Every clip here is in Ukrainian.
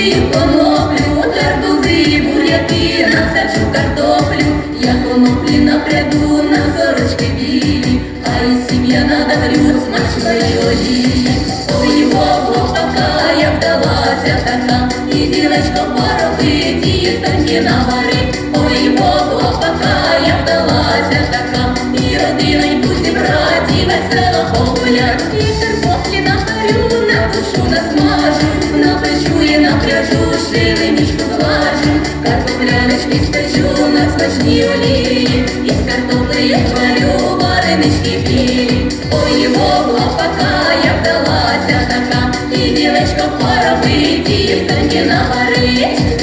капусти, коноплю, гарбузи, буряки, насаджу картоплю, я коноплі напряду на сорочки білі, а й сім'я надавлю смачної одії. Ой, Богу, я вдалася така, і ділечко поробить, і танки навари. Ой, Богу, я вдалася така, і родиноньку зібрати, весело погулять, і терпоплі на душу насмажу мішку злажу. Картоплянички спечу на смачній олії, і з я зварю варенички білі. Ой, його лопака, я вдалася така, і ділечко поробить, і станки наварить.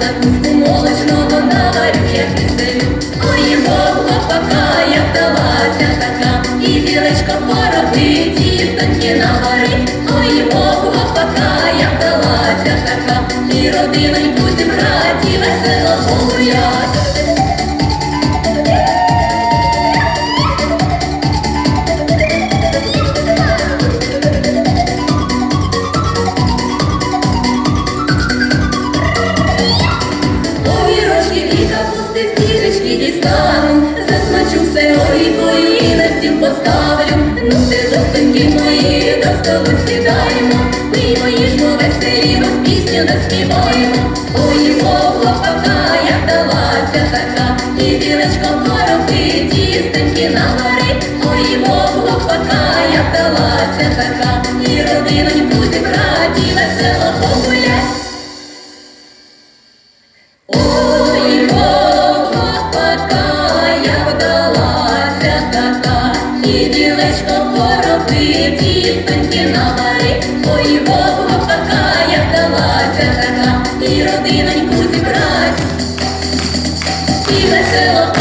Закуску молочного наварю, як киселю. Ой, Богу, пока я вдалася така, і ділечко поробить, і на наварить. Ой, Богу, пока я вдалася така, і родиноньку зібрать, і весело погулять. Дістану, засмачу все олійкою і на стіл поставлю. Ну ти достоньки мої, до столу сідаємо, пиймо їжмо веселімо, пісню заспіваємо. Ой, Богу, пока я вдалася така, і ділечко поробить, і стеньки наварить. Ой, Богу, пока я вдалася така, і родиноньку погулять. чистенькі навари, ой, Богу така, як далася така, і родиноньку зібрать, і весело.